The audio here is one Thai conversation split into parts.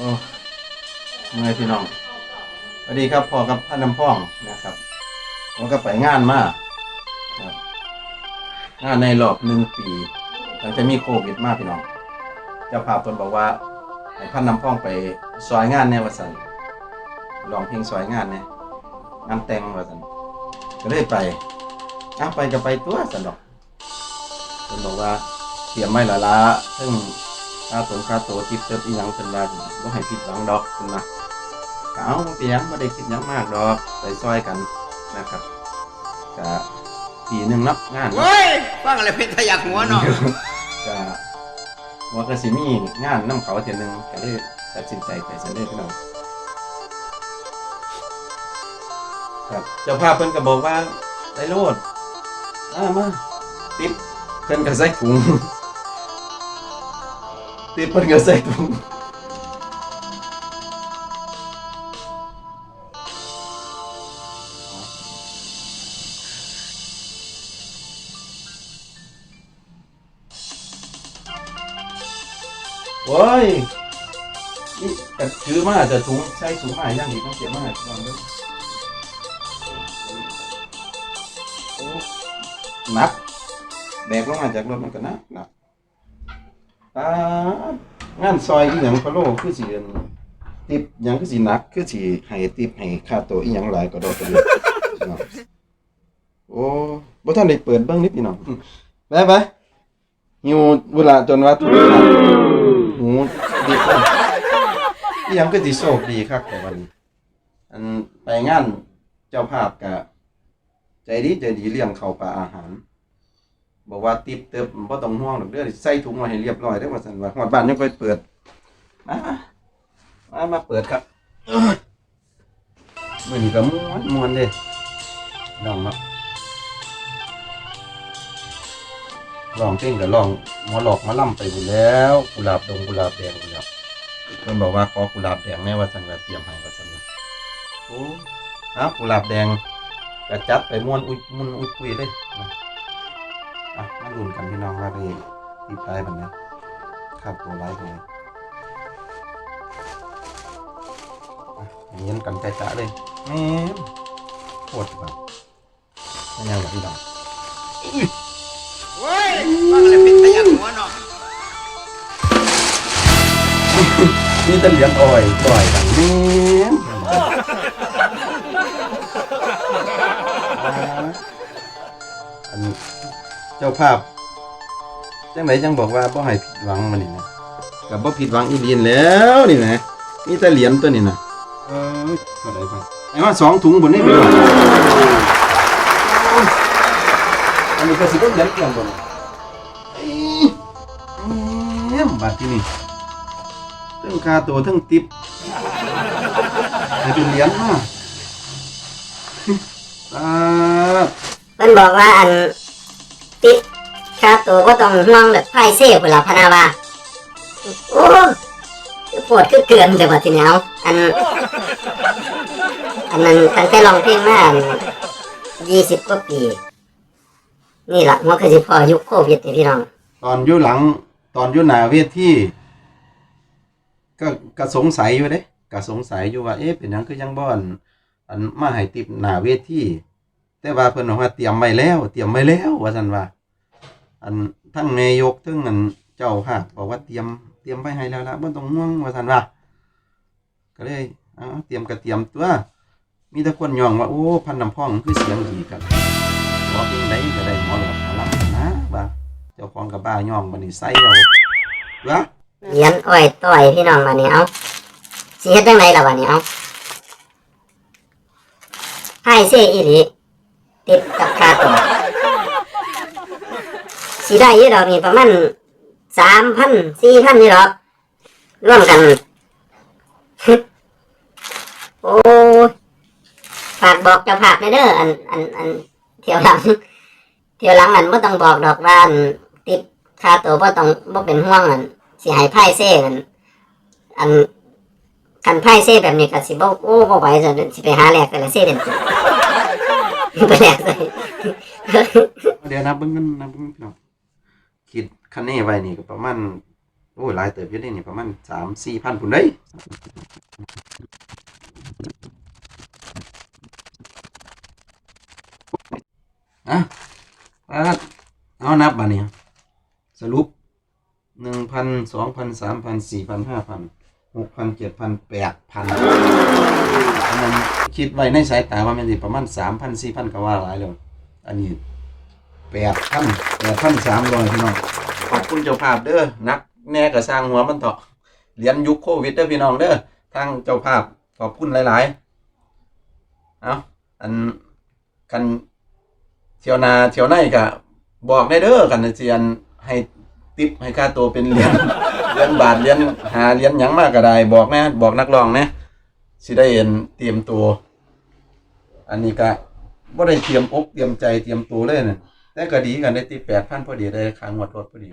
โอ้เมื่อพี่น้องสวัสดีครับพ่อกับพ่อน้ำพ่องนะครับผมก็ไปงานมาครับงานในรอบหนึ่งปีหลังจากมีโควิดมากพี่น้องเจ้าภาพตนบอกว่าให้พันน้ำพ่องไปซอยงานแนววสันลองเพลงซอยงานเนี่ยงานแต่งวสันก็เลยไปอ้าไปก็ไปตัวสันดอกตนบอกว่าเตรียมไม่ละละซึ่ง ค่าตรงค่าตัวทิปเติบอีหยังเป็นว่าบ่ให้ผิดหวังดอกเป็นว่าก็เอาบ่เปียงบ่ได้คิดหยังมากดอกไปซอยกันนะครับก็ปีหนึงเนาะงานเนาะเฮ้ยฟังอะไรเพชรทะยักหัวเนาะก็ว่าก็สิมีงานนํเขาเทื่อหนึงก็เลยตัดสินใจไปซั่นเด้อพี่น้องครับเจ้าภาพเพิ่นก็บอกว่าได้โลดมามาติปเพิ่นก็ใส่ถุง ติปเพิ่นก็ใส่ถุงโอ้ยนี่แต่ถือมาจะถุงใช้ถุงมาอย่างนี้ต้องเก็บมาก่อนเด้วยนักแบกลงมาจากรถมันก็นักหนัก อ่างานซอยอีหยังพะโลคือสิอิ้นติบหยังคือสิหนัก คือสิให้ติบให้ค่าตัวอีหยังหลายก็ดอกกระเดียวพี่น้องโอ้บ่ทันได้เปิดเบิ่งนิดพี่น้องไปไปหิวเวลาจนว่าทุกข์หูดีขึ้นอีหยังก็สิโชคดีครับแต่วันนี้ อันไปงานเจ้าภาพก็ใจดีใจดีเลี้ยงเข้าวปลาอาหาร บอกว่าติบเติบบ่ต้องห่วงดอกเด้อใส่ถุงไว้ให้เรียบร้อยเด้อว่าซั่นว่าฮอดบ้านยังค่อยเปิดมามามาเปิดครับมื้อนี้ก็ม่วนม่วนเด้ลองเนาะลองเพลงก็ลองหมอหลอกมาล่ำไปหมดแล้วกุหลาบดงกุหลาบแดงหมดแล้วเพิ่นบอกว่าขอกุหลาบแดงแน่ว่าซั่นว่าเตรียมให้ว่าซั่นว่าโอ้เอากุหลาบแดงก็จัดไปม่วนอุ้ยม่วนอุ้ยคุยเลยนะ อะมาลุ้นกันพี่น้องว่าได้ตีปลายมันนะค่าตัวร้ายไปเลยอะอย่างนี้กันใจจ้าเลยแม่นโคตรแบบไม่ยังหรอกพี่น้องเฮ้ยฟังอะไรเพชรทะยักหัวเนาะนี่จะเหรียญอ่อยต่อยกันแม่น จ้าภาพ จังไหนจังบอกว่าบ่ให้ผิดหวังมานี่นะกับบ่ผิดหวังอีเลียนแล้วนี่นะนี่แต่เหรียญตัวนี้นะเออเท่าไหร่บ้างไอ้ว่าสองถุงบนนี้ไปด้วยอันนี้ก็สิเป็นเหรียญเกี่ยงบนเอี่ยมบาทที่นี่เทั้งค่าตัวเทั้งติปให้เป็นเหรียญมาตาดมันบอกว่าอันติด ค่าตัวก็ต้องห่วงแบบไพ่เซ่เวลาพะนาว่าโอ้ปวดคือเกินแต่ว่าทีนี้เอาอัน อันนั้นตั้งแต่ลองเพลงมายี่สิบกว่าปี นี่แหละมันก็สิพอยุคโควิดนี่พี่น้อง ตอนอยู่หลังตอนอยู่หน้าเวที่ ก็ก็สงสัยอยู่เด้ก็สงสัยอยู่ว่าเอ๊ะเป็นหยังคือยังบ่อนอันมาให้ติบหน้าเวทที่ แต่ว่าเพิ่นบอกว่าเตรียมไว้แล้ว เตรียมไว้แล้ว ว่าซั่นว่า อันทั้งนายกทั้งอันเจ้าภาพบอกว่าเตรียมเตรียมไว้ให้แล้วละบ่ต้องห่วงว่าซั่นว่าก็เลยเอาเตรียมก็เตรียมตัว มีแต่คนย่องว่าโอ้พันน้ำพองคือเสียงดีกันขอเพลงใดก็ได้หมอหลอกหมอลำนะว่าเจ้าของกับบ้าย่องบัดนี้ใส่เอาตัวเหรียญอ้อยต้อยพี่น้องมาเนี่เอาสิเฮ็ดจังไดล่ะวะเนี่เอาไพ่เซ่อีหลีติดกับคาตัว สิได้ยี่ดอกนี่ประมาณสามพันสี่พันนี่หรอกร่วมกัน โอ้ฝากบอกจ้าภาพหน่เด้ออันอันอันเที่ยวหลังเที่ยวหลังอันไม่ต้องบอกดอกว่าอันติดค่าตัวบ่ต้องบ่เป็นห่วงอันสิให้ไพ่เซ่กันอันกันไพ่เซ่แบบนี้ก็สิบ่โอ้บ่ไหวจะสิไปหาแหลกแต่ละเซ่เด่นไปแลกเลยเดี๋ยวนับเบิ่งกันนับเบิ่งพี่น้อง คิดคะแนนไว้นี่ก็ประมาณโอ้ยหลายเติบอยู่ได้นี่ประมาณสามสี่พันพุ่นได้ยอะอะเอานับมาเนี่ยสรุปหนึ่งพันสองพันสามพันสี่พันห้าพันหกพันเจ็ดพันแปดพันอันนั้นคิดไว้ในสายตาว่ามันสิประมาณสามพันสี่พันก็ว่าหลายแล้วอันนี้ แปดพันแปดพันสามร้อยพี่น้องขอบคุณเจ้าภาพเด้อนักแน่ก็สร้างหัวมันเถาะเรียนยุคโควิดเด้อพี่น้องเด้อทางเจ้าภาพขอบคุณหลาย ๆ เอาอันกันเที่ยวนาเที่ยวในก็บอกได้เด้อกันเซียนให้ติปให้ค่าตัวเป็นเหรียญเหรียญบาทเหรียญหาเหรียญหยังมากก็ได้ บอกนะบอกนักร้องนะสิได้เห็นเตรียมตัว อันนี้ก็บ่ได้เตรียมอกเตรียมใจเตรียมตัวเลยน่ะ แต่ก็ดีกันได้ตีแปดพันพอดีได้ค้างงวดรถพอดี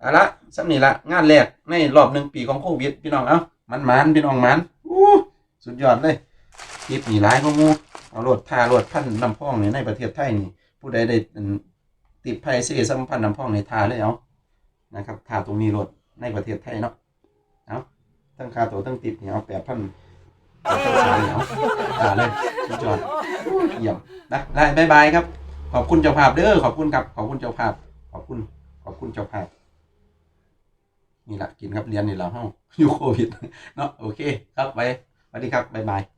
เอาละสำนีละงานแรกในรอบหนึ่งปีของโควิดพี่น้องเอ้ามันมันพี่น้องมันอู้สุดยอดเลยคลิปหนีร้ายก็มูเอารถทารถพันน้ำพองนี่ในประเทศไทยนี่ผู้ใดได้ติดภัยเสียสัมพันธ์น้ำพองในทาเลยเอานะครับทาตรงนี้รถในประเทศไทยเนาะเอาตั้งค่าตัวตั้งติดเนี่ยเอาแปดพันเอาทาเลยสุดยอดเยี่ยมนะได้บายบายครับ ขอบคุณเจ้าภาพเด้อขอบคุณครับขอบคุณเจ้าภาพ ขอบคุณขอบคุณเจ้าภาพนี่แหละกินครับเรียนนี่แหละเฮ้าอยู่โควิดเนาะโอเค ครับไปสวัสดีครับบ๊ายบาย